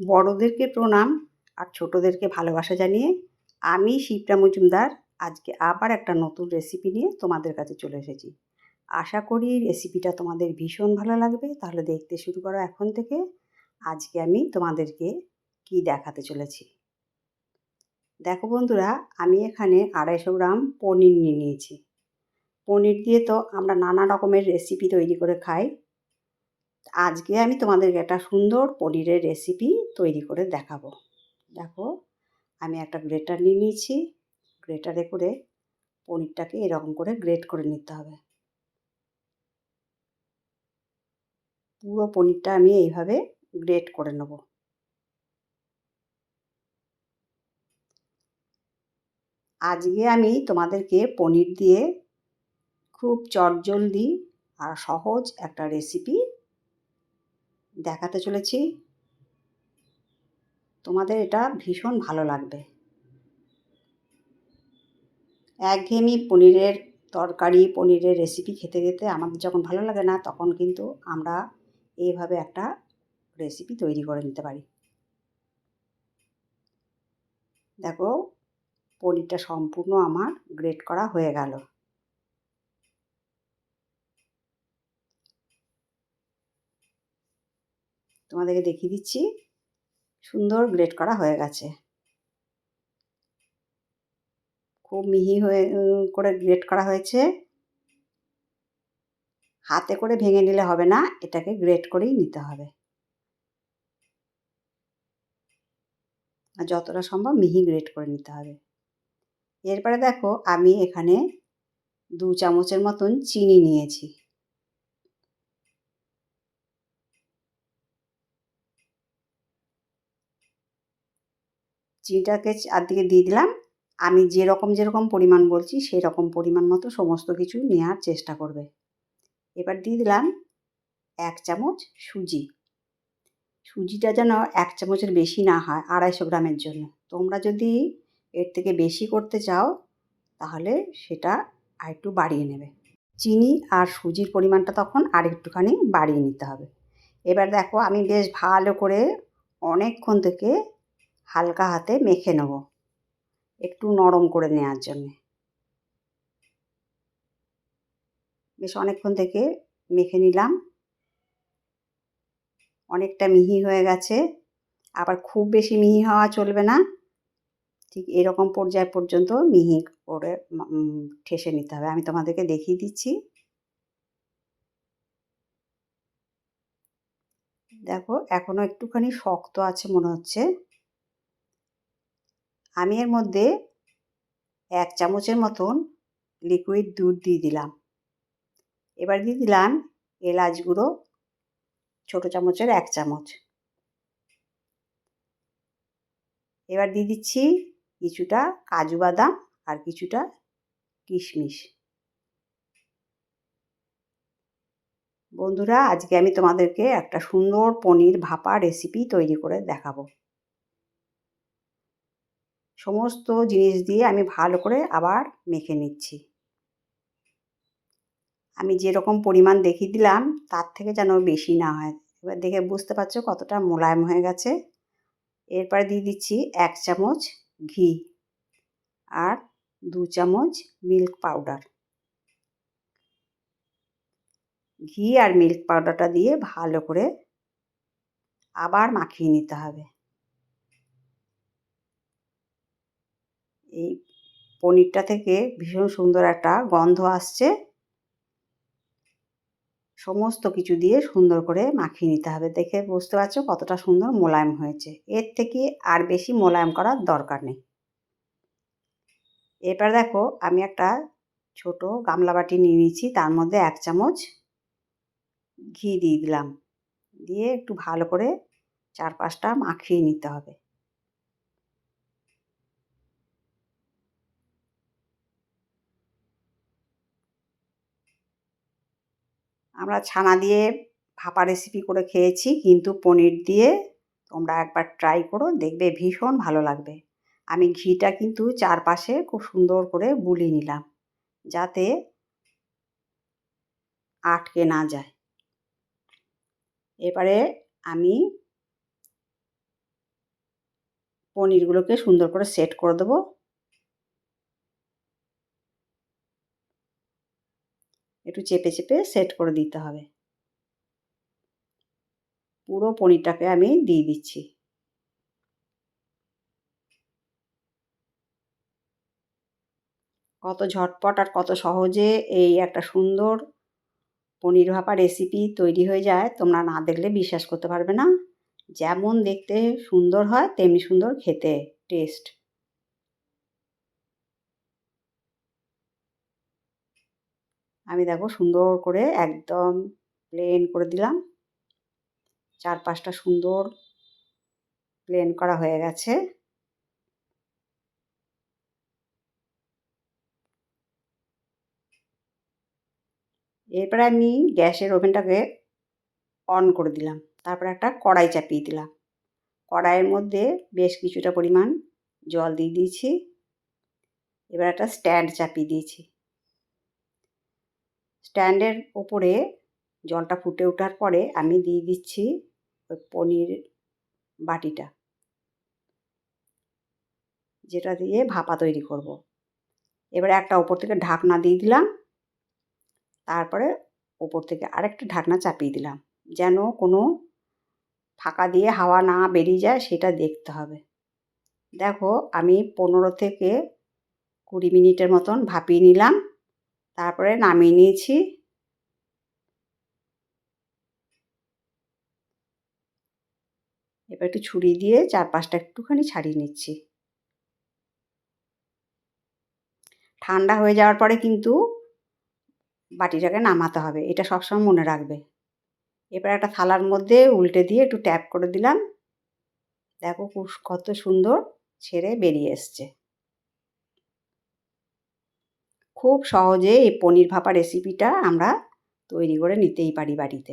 বড়োদেরকে প্রণাম আর ছোটোদেরকে ভালোবাসা জানিয়ে আমি শিবরা মজুমদার আজকে আবার একটা নতুন রেসিপি নিয়ে তোমাদের কাছে চলে এসেছি। আশা করি রেসিপিটা তোমাদের ভীষণ ভালো লাগবে। তাহলে দেখতে শুরু করো এখন থেকে। আজকে আমি তোমাদেরকে কি দেখাতে চলেছি। দেখো বন্ধুরা, আমি এখানে আড়াইশো গ্রাম পনির নিয়ে নিয়েছি। পনির দিয়ে তো আমরা নানা রকমের রেসিপি তৈরি করে খাই। আজকে আমি তোমাদেরকে একটা সুন্দর পনিরের রেসিপি তৈরি করে দেখাবো। দেখো, আমি একটা গ্রেটার নিয়ে নিয়েছি। গ্রেটারে করে পনিরটাকে এরকম করে গ্রেট করে নিতে হবে। পুরো পনিরটা আমি এইভাবে গ্রেট করে নেব। আজকে আমি তোমাদেরকে পনির দিয়ে খুব চটজলদি আর সহজ একটা রেসিপি দেখাতে চলেছি। তোমাদের এটা ভীষণ ভালো লাগবে। একঘেয়েমি পনিরের তরকারি, পনিরের রেসিপি খেতে খেতে আমাদের যখন ভালো লাগে না, তখন কিন্তু আমরা এইভাবে একটা রেসিপি তৈরি করে নিতে পারি। দেখো, পনিরটা সম্পূর্ণ আমার গ্রেট করা হয়ে গেল। তোমাদেরকে দেখিয়ে দিচ্ছি। সুন্দর গ্রেট করা হয়ে গেছে। খুব মিহি হয়ে করে গ্রেট করা হয়েছে। হাতে করে ভেঙে নিলে হবে না, এটাকে গ্রেট করেই নিতে হবে। আর যতটা সম্ভব মিহি গ্রেট করে নিতে হবে। এরপরে দেখো, আমি এখানে দু চামচের মতন চিনি নিয়েছি। চিনিটাকে চারদিকে দিয়ে দিলাম। আমি যেরকম যেরকম পরিমাণ বলছি সেই রকম পরিমাণ মতো সমস্ত কিছু নেওয়ার চেষ্টা করবে। এবার দিয়ে দিলাম এক চামচ সুজি। সুজিটা যেন এক চামচের বেশি না হয়, আড়াইশো গ্রামের জন্য। তোমরা যদি এর থেকে বেশি করতে চাও, তাহলে সেটা আর একটু বাড়িয়ে নেবে। চিনি আর সুজির পরিমাণটা তখন আর একটুখানি বাড়িয়ে নিতে হবে। এবার দেখো, আমি বেশ ভালো করে অনেকক্ষণ থেকে হালকা হাতে মেখে নেব। একটু নরম করে নেওয়ার জন্যে। বেশ অনেকক্ষণ থেকে মেখে নিলাম। অনেকটা মিহি হয়ে গেছে। আবার খুব বেশি মিহি হওয়া চলবে না। ঠিক এরকম পর্যায় পর্যন্ত মিহি করে ঠেসে নিতে হবে। আমি তোমাদেরকে দেখিয়ে দিচ্ছি। দেখো এখনও একটুখানি শক্ত আছে মনে হচ্ছে। আমি এর মধ্যে এক চামচের মতন লিকুইড দুধ দিয়ে দিলাম। এবার দিয়ে দিলাম এলাচ গুঁড়ো, ছোটো চামচের এক চামচ। এবার দিয়ে দিচ্ছি কিছুটা কাজু বাদাম আর কিছুটা কিশমিশ। বন্ধুরা, আজকে আমি তোমাদেরকে একটা সুন্দর পনির ভাপা রেসিপি তৈরি করে দেখাবো। সমস্ত জিনিস দিয়ে আমি ভালো করে আবার মেখে নিচ্ছি। আমি যেরকম পরিমাণ দেখিয়ে দিলাম, তার থেকে যেন বেশি না হয়। এবার দেখে বুঝতে পারছ কতটা মোলায়েম হয়ে গেছে। এরপরে দিয়ে দিচ্ছি এক চামচ ঘি আর দু চামচ মিল্ক পাউডার। ঘি আর মিল্ক পাউডারটা দিয়ে ভালো করে আবার মাখিয়ে নিতে হবে। এই পনিরটা থেকে ভীষণ সুন্দর একটা গন্ধ আসছে। সমস্ত কিছু দিয়ে সুন্দর করে মাখিয়ে নিতে হবে। দেখে বুঝতে পারছ কতটা সুন্দর মোলায়েম হয়েছে। এর থেকে আর বেশি মোলায়েম করার দরকার নেই। এবার দেখো আমি একটা ছোট গামলা বাটি নিয়ে নিয়েছি। তার মধ্যে এক চামচ ঘি দিয়ে দিলাম। দিয়ে একটু ভালো করে চার পাঁচটা মাখিয়ে নিতে হবে। আমরা ছানা দিয়ে ভাপা রেসিপি করে খেয়েছি, কিন্তু পনির দিয়ে তোমরা একবার ট্রাই করো, দেখবে ভীষণ ভালো লাগবে। আমি ঘিটা কিন্তু চারপাশে খুব সুন্দর করে বুলিয়ে নিলাম, যাতে আটকে না যায়। এবারে আমি পনিরগুলোকে সুন্দর করে সেট করে দেবো। একটু চেপে চেপে সেট করে দিতে হবে। পুরো পনিরটাকে আমি দিয়ে দিচ্ছি। কত ঝটপট আর কত সহজে এই একটা সুন্দর পনির ভাপা রেসিপি তৈরি হয়ে যায়, তোমরা না দেখলে বিশ্বাস করতে পারবে না। যেমন দেখতে সুন্দর হয়, তেমনি সুন্দর খেতে টেস্ট আমি দেখো সুন্দর করে একদম প্লেন করে দিলাম। চারপাশটা সুন্দর প্লেন করা হয়ে গেছে। এরপরে আমি গ্যাসের ওভেনটাকে অন করে দিলাম। তারপরে একটা কড়াই চাপিয়ে দিলাম। কড়াইয়ের মধ্যে বেশ কিছুটা পরিমাণ জল দিয়ে দিয়েছি। এবার একটা স্ট্যান্ড চাপিয়ে দিয়েছি। স্ট্যান্ডের ওপরে জলটা ফুটে ওঠার পরে আমি দিয়ে দিচ্ছি ওই পনির বাটিটা। যেটা দিয়ে ভাপা তৈরি করব। এবারে একটা ওপর থেকে ঢাকনা দিয়ে দিলাম। তারপরে ওপর থেকে আরেকটা ঢাকনা চাপিয়ে দিলাম। যেন কোনো ফাঁকা দিয়ে হাওয়া না বেরিয়ে যায়, সেটা দেখতে হবে। দেখো, আমি পনেরো থেকে কুড়ি মিনিটের মতন ভাপিয়ে নিলাম। তারপরে নামিয়ে নিয়েছি। এবার একটু ছুরি দিয়ে চারপাশটা একটুখানি ছাড়িয়ে নিচ্ছি। ঠান্ডা হয়ে যাওয়ার পরে কিন্তু বাটিটাকে নামাতে হবে, এটা সবসময় মনে রাখবে। এবার একটা থালার মধ্যে উল্টে দিয়ে একটু ট্যাপ করে দিলাম। দেখো কত সুন্দর ছেড়ে বেরিয়ে এসছে। খুব সহজে এই পনির ভাপা রেসিপিটা আমরা তৈরি করে নিতেই পারি বাড়িতে।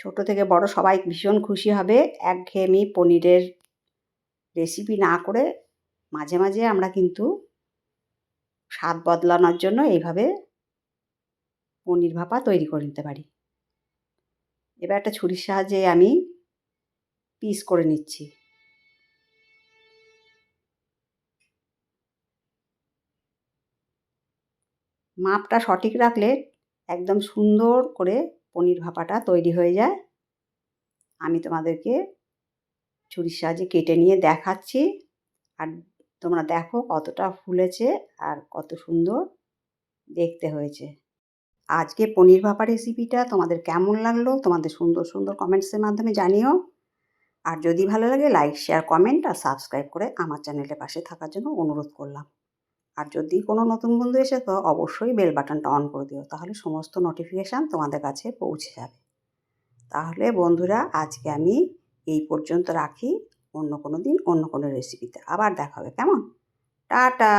ছোট থেকে বড় সবাই ভীষণ খুশি হবে একঘেয়েমি পনিরের রেসিপি না করে মাঝে মাঝে আমরা কিন্তু স্বাদ বদলানোর জন্য এইভাবে পনির ভাপা তৈরি করে নিতে পারি। এবার একটা ছুরির সাহায্যে আমি পিস করে নিচ্ছি। মাপটা সঠিক রাখলে একদম সুন্দর করে পনির ভাপাটা তৈরি হয়ে যায়। আমি তোমাদেরকে ছুরির সাহায্যে কেটে নিয়ে দেখাচ্ছি। আর তোমরা দেখো কতটা ফুলেছে আর কত সুন্দর দেখতে হয়েছে। আজকে পনির ভাপা রেসিপিটা তোমাদের কেমন লাগল তোমাদের সুন্দর সুন্দর কমেন্টসের মাধ্যমে জানিও। আর যদি ভালো লাগে লাইক শেয়ার কমেন্ট আর সাবস্ক্রাইব করে আমার চ্যানেলের পাশে থাকার জন্য অনুরোধ করলাম। আর যদি কোনো নতুন বন্ধু এসে তো অবশ্যই বেল বাটনটা অন করে দিও, তাহলে সমস্ত নোটিফিকেশান তোমাদের কাছে পৌঁছে যাবে। তাহলে বন্ধুরা, আজকে আমি এই পর্যন্ত রাখি। অন্য কোনো দিন অন্য কোনো রেসিপিতে আবার দেখা হবে। কেমন? টাটা!